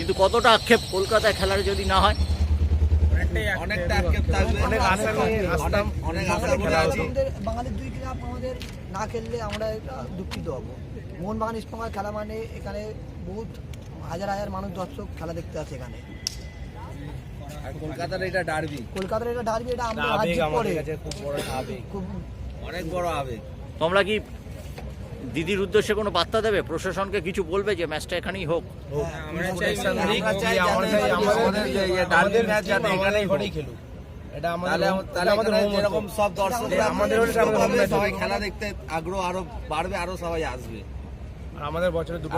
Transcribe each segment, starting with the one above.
কিন্তু কতটা আক্ষেপ কলকাতায় খেলার যদি না হয়? বাঙালির দুই ক্লাব আমাদের না খেললে আমরা এটা দুঃখিত হব। মোহনবাগান ইস্টবেঙ্গল খেলা মানে এখানে বহুত হাজার হাজার মানুষ দর্শক খেলা দেখতে আসে এখানে। কলকাতার এটা ডার্বি। কলকাতার এটা ডার্বি কাছে খুব বড় আবেগ। খুব অনেক বড় আবেগ। তোমরা কি দিদির উদ্দেশ্যে কোনো বার্তা দেবে? প্রশাসনকে কিছু বলবে যে ম্যাচটা এখানেই হোক? আমরা চাই চাই আমরা চাই আমাদের যাতে আমাদের আমাদের যে ডার্বি আমাদের ম্যাচ যাতে এখানেই খেলুক। এটা আমাদের সব আমাদের সবাই খেলা দেখতে আগ্রহ আরও বাড়বে আরও সবাই আসবে। আমাদের বছরে দুটো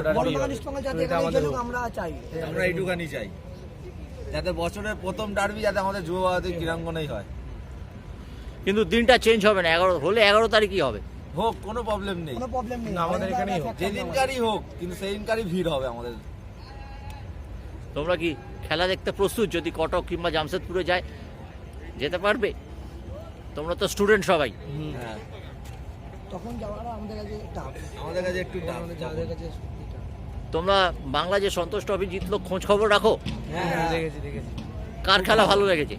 আমরা চাই। আমরা এইটুখানি চাই। যাতে বছরের প্রথম ডার্বি যাতে আমাদের ক্রীড়াঙ্গনেই হয়। কিন্তু দিনটা চেঞ্জ হবে না এগারো হলে এগারো তারিখই হবে। হোক কোনো প্রবলেম নেই। কোনো প্রবলেম নেই। আমাদের এখানেই হোক। যেদিনকারই হোক কিন্তু সেদিনকারই ভিড় হবে আমাদের। তোমরা কি খেলা দেখতে প্রস্তুত? যদি কটক কিংবা জামশেদপুরে যায় যেতে পারবে? তোমরা তো স্টুডেন্ট সবাই। হ্যাঁ। তখন যাওয়াটা আমাদের কাছে আমাদের কাছে একটু যাদের কাছে তোমরা বাংলা যে সন্তোষ ট্রফি জিতলো খোঁজ খবর রাখো? হ্যাঁ দেখেছি দেখেছি। কার খেলা ভালো লেগেছে?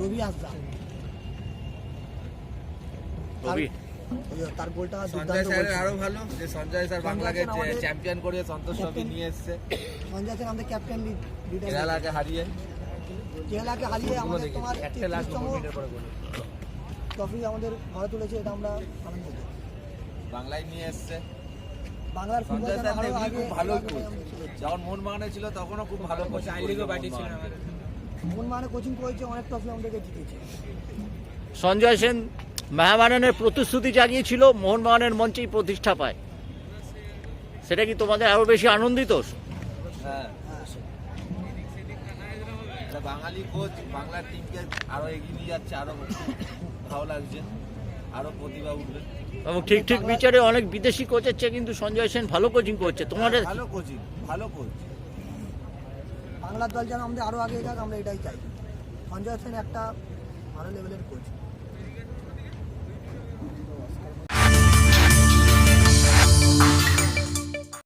রবি হাসদা রবি। তার গোলটা সঞ্জয় স্যারের আরও ভালো যে সঞ্জয় স্যার বাংলাকে চ্যাম্পিয়ন করে সন্তোষ ট্রফি নিয়ে এসছে। সঞ্জয় সেন আমাদের ক্যাপ্টেন কেরালাকে হারিয়ে কেরালাকে হারিয়ে আমাদের তোমার একটা লাস্ট মিনিটের পরে গোল। ট্রফি আমাদের ঘরে তুলেছে এটা আমরা আনন্দিত বাংলায় নিয়ে এসছে। বাংলার ফুটবল সঞ্জয় স্যার খুব ভালো কোচ ছিল। যখন মোহনবাগানে ছিল তখনও খুব ভালো কোচ পাঠিয়েছিলেন মোহনবাগানে কোচিং করেছে অনেক ট্রফি আমাদেরকে জিতেছে। সঞ্জয় সেন মেহমানের প্রতিশ্রুতি জাগিয়েছিল মোহনবাগানের মঞ্চেই প্রতিষ্ঠা পায়। সেটা কি তোমাদের আরও বেশি আনন্দিত? হ্যাঁ হ্যাঁ বাঙালি কোচ বাংলার টিমকে আরও এগিয়ে নিয়ে যাচ্ছে আরও ভালো লাগছে আরও প্রতিভা উঠবে। এবং ঠিক ঠিক বিচারে অনেক বিদেশি কোচের চেয়ে কিন্তু সঞ্জয় সেন ভালো কোচিং করছে। তোমাদের ভালো কোচিং ভালো কোচ বাংলার দল যেন আমাদের আরও আগে যাক আমরা এটাই চাই। সঞ্জয় সেন একটা ভালো লেভেলের কোচ